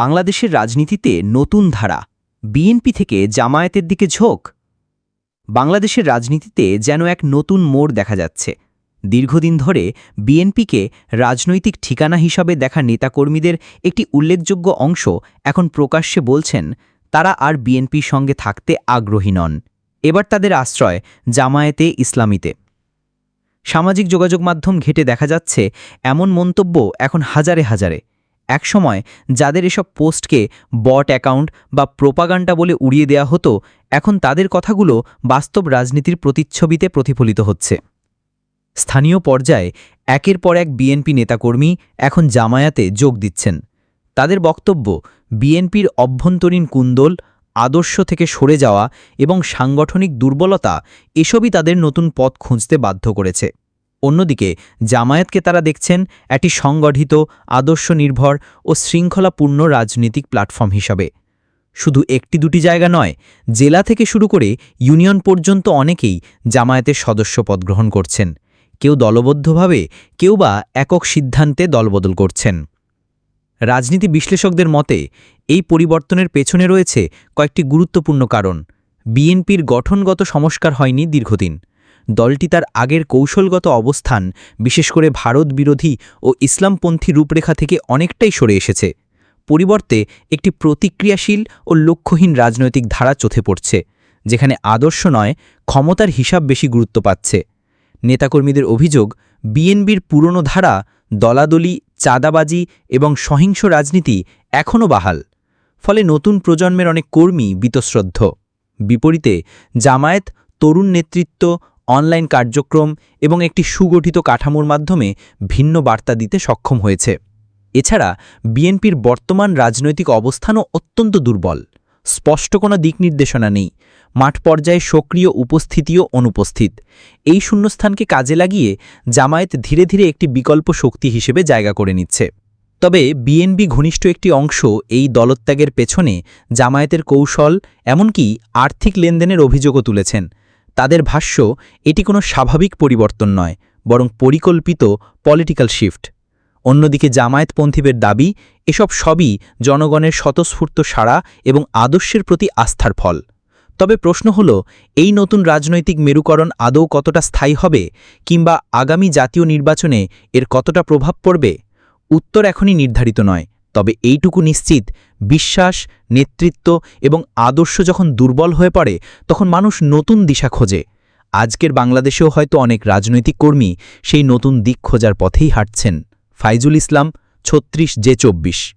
বাংলাদেশের রাজনীতিতে নতুন ধারা, বিএনপি থেকে জামায়াতের দিকে ঝোঁক। বাংলাদেশের রাজনীতিতে যেন এক নতুন মোড় দেখা যাচ্ছে। দীর্ঘদিন ধরে বিএনপিকে রাজনৈতিক ঠিকানা হিসাবে দেখা নেতাকর্মীদের একটি উল্লেখযোগ্য অংশ এখন প্রকাশ্যে বলছেন, তারা আর বিএনপির সঙ্গে থাকতে আগ্রহী নন। এবার তাদের আশ্রয় জামায়াতে ইসলামীতে। সামাজিক যোগাযোগ মাধ্যম ঘেটে দেখা যাচ্ছে, এমন মন্তব্য এখন হাজারে হাজারে। একসময় যাদের এসব পোস্টকে বট অ্যাকাউন্ট বা প্রোপাগান্ডা বলে উড়িয়ে দেয়া হতো, এখন তাদের কথাগুলো বাস্তব রাজনীতির প্রতিচ্ছবিতে প্রতিফলিত হচ্ছে। স্থানীয় পর্যায়ে একের পর এক বিএনপি নেতাকর্মী এখন জামায়াতে যোগ দিচ্ছেন। তাদের বক্তব্য, বিএনপির অভ্যন্তরীণ কুন্দল, আদর্শ থেকে সরে যাওয়া এবং সাংগঠনিক দুর্বলতা, এসবই তাদের নতুন পথ খুঁজতে বাধ্য করেছে। অন্যদিকে, জামায়াতকে তারা দেখছেন একটি সংগঠিত আদর্শ নির্ভর ও শৃঙ্খলাপূর্ণ রাজনৈতিক প্ল্যাটফর্ম হিসাবে। শুধু একটি দুটি জায়গা নয়, জেলা থেকে শুরু করে ইউনিয়ন পর্যন্ত অনেকেই জামায়াতের সদস্য পদ গ্রহণ করছেন। কেউ দলবদ্ধভাবে, কেউ বা একক সিদ্ধান্তে দলবদল করছেন। রাজনীতি বিশ্লেষকদের মতে, এই পরিবর্তনের পেছনে রয়েছে কয়েকটি গুরুত্বপূর্ণ কারণ। বিএনপির গঠনগত সংস্কার হয়নি দীর্ঘদিন। দলটি তার আগের কৌশলগত অবস্থান, বিশেষ করে ভারত বিরোধী ও ইসলামপন্থী রূপরেখা থেকে অনেকটাই সরে এসেছে। পরিবর্তে একটি প্রতিক্রিয়াশীল ও লক্ষ্যহীন রাজনৈতিক ধারা চোথে পড়ছে, যেখানে আদর্শ নয়, ক্ষমতার হিসাব বেশি গুরুত্ব পাচ্ছে। নেতাকর্মীদের অভিযোগ, বিএনবির পুরনো ধারা, দলাদলি, চাঁদাবাজি এবং সহিংস রাজনীতি এখনও বাহাল। ফলে নতুন প্রজন্মের অনেক কর্মী বীতশ্রদ্ধ। বিপরীতে, জামায়াত, তরুণ নেতৃত্ব অনলাইন কার্যক্রম এবং একটি সুগঠিত কাঠামোর মাধ্যমে ভিন্ন বার্তা দিতে সক্ষম হয়েছে। এছাড়া, বিএনপির বর্তমান রাজনৈতিক অবস্থানও অত্যন্ত দুর্বল। স্পষ্ট কোনো দিক নির্দেশনা নেই। মাঠ পর্যায়ে সক্রিয় উপস্থিতিও অনুপস্থিত। এই শূন্যস্থানকে কাজে লাগিয়ে জামায়াত ধীরে ধীরে একটি বিকল্প শক্তি হিসেবে জায়গা করে নিচ্ছে। তবে বিএনপি ঘনিষ্ঠ একটি অংশ এই দলত্যাগের পেছনে জামায়াতের কৌশল, এমনকি আর্থিক লেনদেনের অভিযোগও তুলেছেন। তাদের ভাষ্য, এটি কোনো স্বাভাবিক পরিবর্তন নয়, বরং পরিকল্পিত পলিটিক্যাল শিফট অন্যদিকে জামায়াতপন্থীদের দাবি, এসব সবই জনগণের স্বতঃস্ফূর্ত সাড়া এবং আদর্শের প্রতি আস্থার ফল। তবে প্রশ্ন হল, এই নতুন রাজনৈতিক মেরুকরণ আদৌ কতটা স্থায়ী হবে, কিংবা আগামী জাতীয় নির্বাচনে এর কতটা প্রভাব পড়বে? উত্তর এখনই নির্ধারিত নয়। তবে এইটুকু নিশ্চিত, বিশ্বাস, নেতৃত্ব এবং আদর্শ যখন দুর্বল হয়ে পড়ে, তখন মানুষ নতুন দিশা খোঁজে। আজকের বাংলাদেশেও হয়তো অনেক রাজনৈতিক কর্মী সেই নতুন দিক খোঁজার পথেই হাঁটছেন। ফাইজুল ইসলাম, ছত্রিশ জে চব্বিশ।